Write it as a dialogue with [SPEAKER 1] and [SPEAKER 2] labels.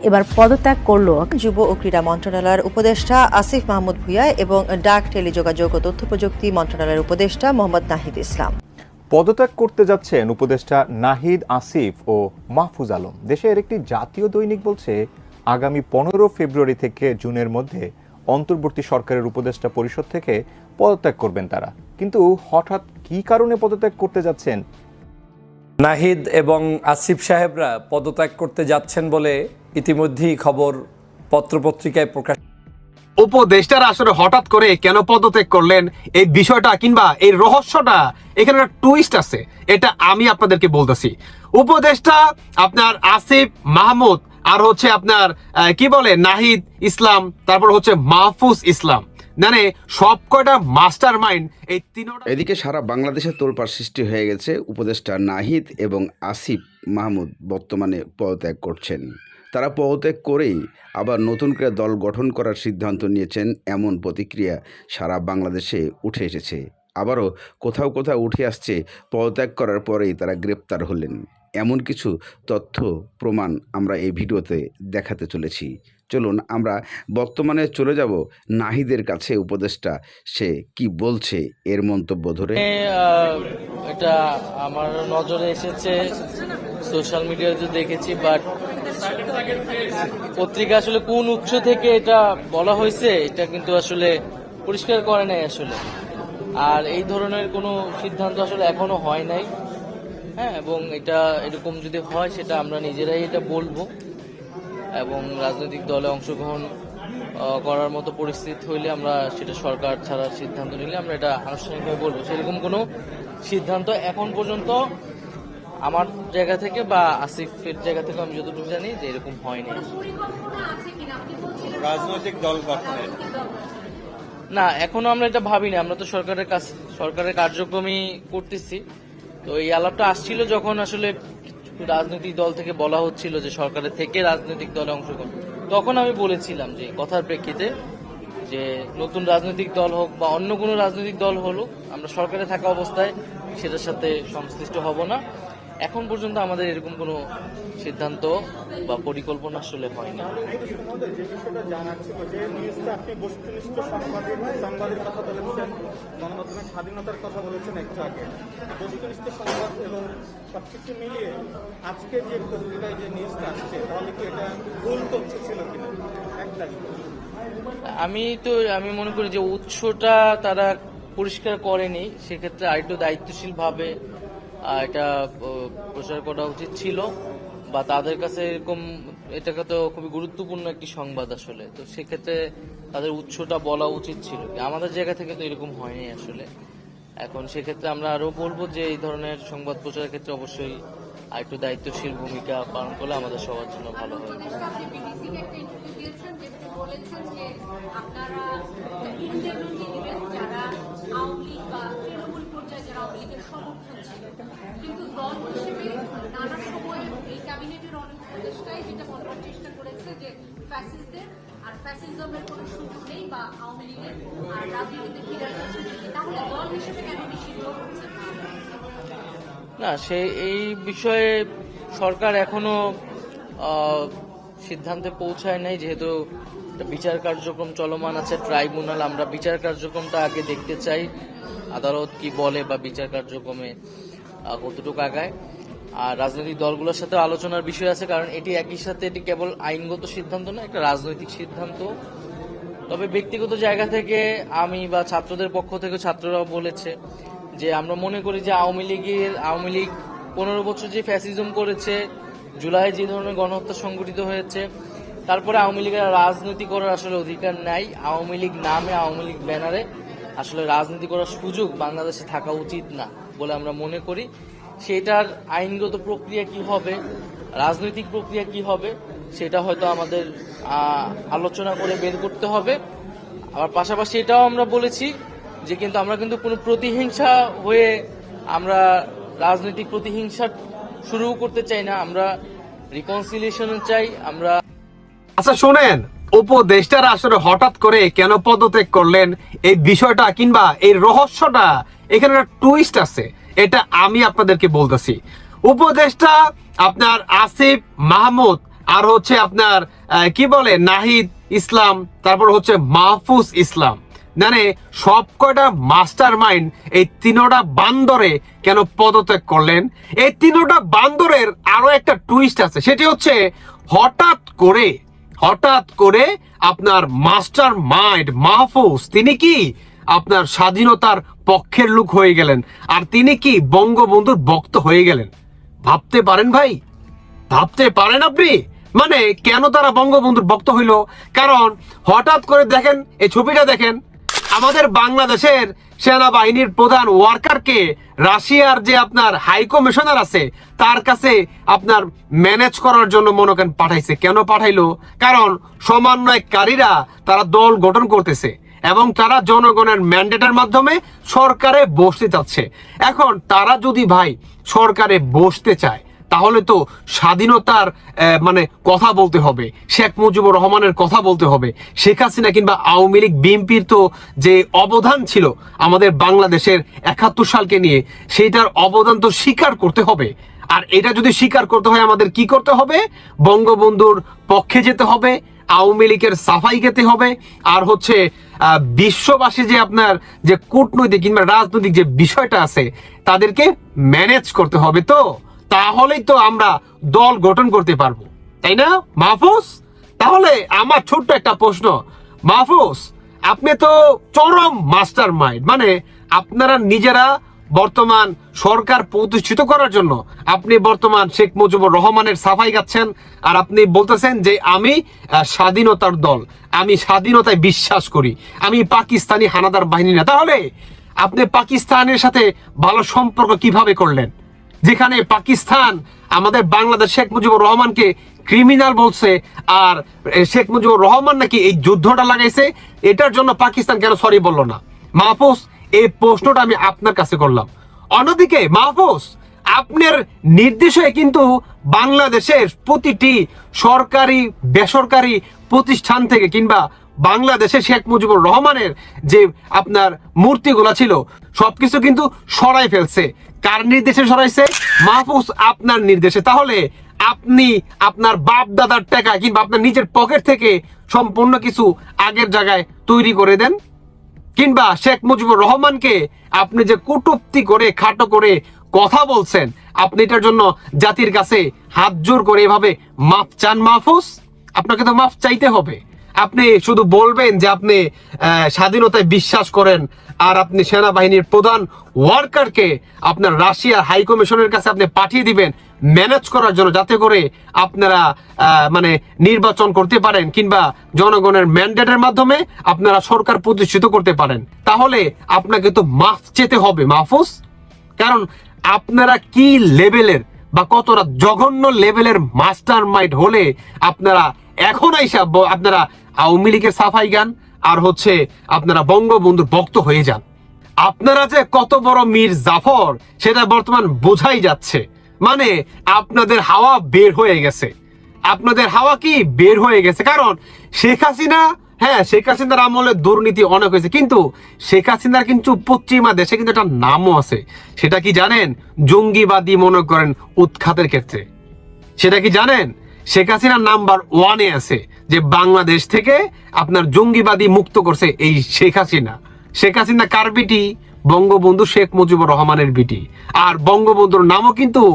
[SPEAKER 1] এবার পদত্যাগ করল
[SPEAKER 2] যুব ও ক্রীড়া মন্ত্রণালয়ের উপদেষ্টা আসিফ মাহমুদ ভুইয়া এবং ডাক টেলিযোগাযোগ ও তথ্য প্রযুক্তি মন্ত্রণালয়ের উপদেষ্টা মোহাম্মদ নাহিদ ইসলাম।
[SPEAKER 3] পদত্যাগ করতে যাচ্ছেন উপদেষ্টা নাহিদ আসিফ ও মাহফুজ আলম। দেশের একটি জাতীয় দৈনিক বলছে আগামী পনেরো ফেব্রুয়ারি থেকে জুনের মধ্যে অন্তর্বর্তী সরকারের উপদেষ্টা পরিষদ থেকে পদত্যাগ করবেন তারা। কিন্তু হঠাৎ কী কারণে পদত্যাগ করতে যাচ্ছেন?
[SPEAKER 4] নাহিদ এবং আসিফ সাহেবরা পদত্যাগ করতে যাচ্ছেন বলে ইতিমধ্যেই খবর পত্রপত্রিকায় প্রকাশ
[SPEAKER 5] উপদেষ্টারা আসলে হঠাৎ করে কেন পদত্যাগ করলেন এই বিষয়টা কিংবা এই রহস্যটা? এখানে একটা টুইস্ট আছে এটা আমি আপনাদেরকে বলতেছি। উপদেষ্টা আপনার আসিফ মাহমুদ আর হচ্ছে আপনার কি বলে নাহিদ ইসলাম তারপর হচ্ছে মাহফুজ ইসলাম। মানে সব কয়টা মাস্টার মাইন্ড এই তিনটা
[SPEAKER 6] এদিকে সারা বাংলাদেশে তোলপাড় সৃষ্টি হয়ে গেছে উপদেষ্টা নাহিদ এবং আসিফ মাহমুদ বর্তমানে পদত্যাগ করছেন। তারা পদত্যাগ করেই আবার নতুন করে দল গঠন করার সিদ্ধান্ত নিয়েছেন এমন প্রতিক্রিয়া সারা বাংলাদেশে উঠে এসেছে। আবারও কোথাও কোথাও উঠে আসছে পদত্যাগ করার পরেই তারা গ্রেপ্তার হলেন। এমন কিছু তথ্য, প্রমাণ আমরা এই ভিডিওতে দেখাতে চলেছি। চলুন আমরা বর্তমানে চলে যাব নাহিদের কাছে। উপদেষ্টা, সে কি বলছে এর মন্তব্য ধরে?
[SPEAKER 7] এটা আমার নজরে এসেছে। সোশ্যাল মিডিয়াতে দেখেছি, বাট পত্রিকা আসলে কোন উৎস থেকে এটা বলা হয়েছে, এটা কিন্তু আসলে পরিষ্কার করে নাই আসলে। আর এই ধরনের কোনো সিদ্ধান্ত আসলে এখনও হয় নাই। হ্যাঁ এবং এটা এরকম যদি হয়, সেটা আমরা নিজেরাই এটা বলব। এবং রাজনৈতিক দলে অংশগ্রহণ করার মতো পরিস্থিতি হইলে আমরা সেটা সরকার ছাড়ার সিদ্ধান্ত নিলে আমরা এটা আনুষ্ঠানিকভাবে বলব। সেরকম কোনো সিদ্ধান্ত এখন পর্যন্ত আমার জায়গা থেকে বা আসিফের জায়গা থেকে আমি যতটুকু জানি যে এরকম হয়নি।
[SPEAKER 8] রাজনৈতিক দল গঠনের।
[SPEAKER 7] না এখনও আমরা এটা ভাবিনি। আমরা তো সরকারের কাছ সরকারের কার্যক্রমই করতেছি। তো এই আলাপটা আসছিল যখন আসলে রাজনৈতিক দল থেকে বলা হচ্ছিল যে সরকারের থেকে রাজনৈতিক দলে অংশগ্রহণ। তখন আমি বলেছিলাম যে কথার প্রেক্ষিতে যে নতুন রাজনৈতিক দল হোক বা অন্য কোনো রাজনৈতিক দল হলুক আমরা সরকারে থাকা অবস্থায় সেটার সাথে সংশ্লিষ্ট হব না। এখন পর্যন্ত আমাদের এরকম কোনো সিদ্ধান্ত বা পরিকল্পনা আসলে হয়নি।
[SPEAKER 8] আমাদের যে বিষয়টা জানার ছিল যে নিউজটা আপনি বস্তুনিষ্ঠ সাংবাদিক সংবাদের কথা বলেছেন গণমাধ্যমের স্বাধীনতার কথা বলেছেন একটু আগে বস্তুনিষ্ঠ সংবাদ এবং সবকিছু মিলিয়ে আজকে যে পত্রিকায় যে নিউজটা আসছে তাহলে কি এটা ভুল তথ্য ছিল কিনা
[SPEAKER 7] আমি তো, আমি মনে করি যে উৎসটা তারা পরিষ্কার করেনি, সেক্ষেত্রে আরেকটু দায়িত্বশীল ভাবে এটা প্রচার করা উচিত ছিল, বা তাদের কাছে এরকম, এটাকে তো খুবই গুরুত্বপূর্ণ একটি সংবাদ আসলে। তো সেক্ষেত্রে তাদের উৎসটা বলা উচিত ছিল। আমাদের জায়গা থেকে তো এরকম হয়নি আসলে। এখন সেক্ষেত্রে আমরা আরও বলব যে, এই ধরনের সংবাদ প্রচারের ক্ষেত্রে অবশ্যই আরেকটু দায়িত্বশীল ভূমিকা পালন করলে আমাদের সবার জন্য ভালো
[SPEAKER 9] আপনি বিবিসিকে একটা ইন্টারভিউ দিয়েছেন যেখানে বলেছেন যে আপনারা ইন্টারভিউ দিবেন যারা আওয়ামী লীগ বা তৃণমূল কিন্তু দল হিসেবে নানা এই ক্যাবিনেটের অনেক যেটা বলবার চেষ্টা করেছে যে ফ্যাসিস্টদের আর ফ্যাসিজমের সুযোগ নেই বা আওয়ামী লীগের আর রাজনীতিতে তাহলে দল হিসেবে কেন নিষিদ্ধ হচ্ছে? না,
[SPEAKER 7] সে এই বিষয়ে সরকার এখনও সিদ্ধান্তে পৌঁছায় নাই, যেহেতু বিচার কার্যক্রম চলমান আছে, ট্রাইব্যুনাল, আমরা বিচার কার্যক্রমটা আগে দেখতে চাই। আদালত কি বলে বা বিচার কার্যক্রমে কতটুকু আগায়। আর রাজনৈতিক দলগুলোর সাথে আলোচনার বিষয় আছে, কারণ এটি একই সাথে এটি কেবল আইনগত সিদ্ধান্ত না একটা রাজনৈতিক সিদ্ধান্ত। তবে ব্যক্তিগত জায়গা থেকে আমি বা ছাত্রদের পক্ষ থেকে ছাত্ররাও বলেছে যে, আমরা মনে করি যে আওয়ামী লীগের, আওয়ামী লীগ পনেরো বছর যে ফ্যাসিজম করেছে, জুলাই যে ধরনের গণহত্যা সংঘটিত হয়েছে, তারপরে আওয়ামী লীগের রাজনীতি করার আসলে অধিকার নাই। আওয়ামী লীগ নামে, আওয়ামী লীগ ব্যানারে আসলে রাজনীতি করার সুযোগ বাংলাদেশে থাকা উচিত না বলে আমরা মনে করি। সেটার আইনগত প্রক্রিয়া কি হবে, রাজনৈতিক প্রক্রিয়া কি হবে, সেটা হয়তো আমাদের আলোচনা করে বের করতে হবে। আবার পাশাপাশি এটাও আমরা বলেছি যে কিন্তু আমরা কিন্তু কোনো প্রতিহিংসা হয়ে আমরা রাজনৈতিক প্রতিহিংসা শুরু করতে চাই না। আমরা রিকনসিলিয়েশন চাই, আমরা
[SPEAKER 5] আচ্ছা শোনেন উপদেষ্টারা আসলে হঠাৎ করে কেন পদত্যাগ করলেন? এই বিষয়টা কিংবা এই রহস্যটা, এখানে একটা টুইস্ট আছে। এটা আমি আপনাদেরকে বলতেছি। উপদেষ্টা আপনার আসিফ মাহমুদ আর হচ্ছে আপনার কি বলে, নাহিদ ইসলাম, তারপর হচ্ছে মাহফুজ ইসলাম। মানে সব কয়টা মাস্টার মাইন্ড এই তিনোটা বান্দরে কেন পদত্যাগ করলেন? এই তিনোটা বান্দরের আরও একটা টুইস্ট আছে। সেটি হচ্ছে হঠাৎ করে হঠাৎ করে আপনার মাস্টার মাইন্ড, মাহফুজ, তিনি কি আপনার স্বাধীনতার পক্ষের লোক হয়ে গেলেন আর তিনি কি বঙ্গবন্ধুর বক্ত হয়ে গেলেন? ভাবতে পারেন ভাই? ভাবতে পারেন আপনি? মানে কেন তারা বঙ্গবন্ধুর বক্ত হইল? কারণ হঠাৎ করে দেখেন, এই ছবিটা দেখেন, আমাদের বাংলাদেশের সেনাবাহিনীর প্রধান ওয়ার্কারকে রাশিয়ার যে আপনার হাই কমিশনার আছে, তার কাছে আপনার ম্যানেজ করার জন্য মনে করেন পাঠাইছে। কেন পাঠাইলো? কারণ সমন্বয়কারীরা তারা দল গঠন করতেছে এবং তারা জনগণের ম্যান্ডেটের মাধ্যমে সরকারে বসতে চাচ্ছে। এখন তারা যদি ভাই সরকারে বসতে চায় তাহলে তো স্বাধীনতার মানে কথা বলতে হবে। শেখ মুজিবুর রহমানের কথা বলতে হবে। শেখ হাসিনা কিংবা আওয়ামী লীগ, বিএনপির তো যে অবদান ছিল আমাদের বাংলাদেশের একাত্তর সালকে নিয়ে, সেইটার অবদান তো স্বীকার করতে হবে। আর এটা যদি স্বীকার করতে হয়, আমাদের কি করতে হবে? বঙ্গবন্ধুর পক্ষে যেতে হবে, আওয়ামী লীগের সাফাই খেতে হবে, আর হচ্ছে বিশ্ববাসী যে আপনার যে কূটনৈতিক কিংবা রাজনৈতিক যে বিষয়টা আছে, তাদেরকে ম্যানেজ করতে হবে তো? তাহলেই তো আমরা দল গঠন করতে পারব। তাই না, মাহফুজ? তাহলে আমার ছোট্ট একটা প্রশ্ন। মাহফুজ, আপনি তো চরম মাস্টার মাইন্ড মানে আপনারা নিজেরা বর্তমান সরকার প্রতিষ্ঠিত করার জন্য আপনি বর্তমান শেখ মুজিবুর রহমানের সাফাই গাচ্ছেন আর আপনি বলতেছেন যে আমি স্বাধীনতার দল, আমি স্বাধীনতায় বিশ্বাস করি, আমি পাকিস্তানি হানাদার বাহিনী না। তাহলে আপনি পাকিস্তানের সাথে ভালো সম্পর্ক কীভাবে করলেন? যেখানে পাকিস্তান আমাদের বাংলাদেশ শেখ মুজিবুর রহমানকে ক্রিমিনাল বলছে, আর শেখ মুজিবুর রহমান নাকি এই যুদ্ধটা লাগাইছে, এটার জন্য পাকিস্তান কেন সরি বলল না? মাহফুজ, এই প্রশ্নটা আমি আপনার কাছে করলাম। অন্যদিকে, মাহফুজ, আপনার নির্দেশে কিন্তু বাংলাদেশের প্রতিটি সরকারি, বেসরকারি প্রতিষ্ঠান থেকে কিংবা বাংলাদেশে শেখ মুজিবুর রহমানের যে আপনার মূর্তিগুলো ছিল, সবকিছু কিন্তু সরাই ফেলছে। কার নির্দেশে সরাইছে? মাহফুজ আপনার নির্দেশে। তাহলে আপনি আপনার বাপ দাদার টাকা কিংবা আপনার নিজের পকেট থেকে সম্পূর্ণ কিছু আগের জায়গায় তৈরি করে দেন। কিংবা শেখ মুজিবুর রহমানকে আপনি যে কটূক্তি করে, খাটো করে কথা বলছেন, আপনি এটার জন্য জাতির কাছে হাত জোর করে এভাবে মাফ চান মাহফুজ? আপনাকে তো মাফ চাইতে হবে। আপনি শুধু বলবেন যে আপনি স্বাধীনতায় বিশ্বাস করেন আর আপনি সেনাবাহিনীর প্রধান ওয়ার্কারকে আপনার রাশিয়ার হাই কমিশনের কাছে আপনি পাঠিয়ে দিবেন, ম্যানেজ করার জন্য যাতে করে আপনারা মানে নির্বাচন করতে পারেন কিংবা জনগণের ম্যান্ডেটের মাধ্যমে আপনারা সরকার প্রতিষ্ঠিত করতে পারেন। তাহলে আপনাকে তো মাফ চেতে হবে, মাহফুজ। কারণ আপনারা কি লেভেলের বা কতটা জঘন্য লেভেলের মাস্টার মাইন্ড হলে আপনারা এখন আইসা আপনারা আওয়ামী লীগের সাফাই গান, আর হচ্ছে আপনারা বঙ্গবন্ধুর ভক্ত হয়ে যান। আপনারা যে কত বড় মীর জাফর, সেটা বর্তমান বোঝাই যাচ্ছে। মানে আপনাদের হাওয়া বের হয়ে গেছে। আপনাদের হাওয়া কি বের হয়ে গেছে? কারণ শেখ হাসিনা হ্যাঁ শেখ হাসিনার আমলে দুর্নীতি অনেক হয়েছে, কিন্তু শেখ হাসিনার কিন্তু পশ্চিমা দেশে কিন্তু একটা নামও আছে। সেটা কি জানেন? জঙ্গিবাদী মনে করেন উৎখাতের ক্ষেত্রে। সেটা কি জানেন? শেখ হাসিনা নাম্বার ওয়ানে আছে। যে বাংলাদেশ থেকে আপনার জঙ্গিবাদী মুক্ত করছে এই শেখ হাসিনা। শেখ হাসিনা কার বিটি? বঙ্গবন্ধু শেখ মুজিবুর রহমানের বিটি। আর বঙ্গবন্ধুর নামও কিন্তু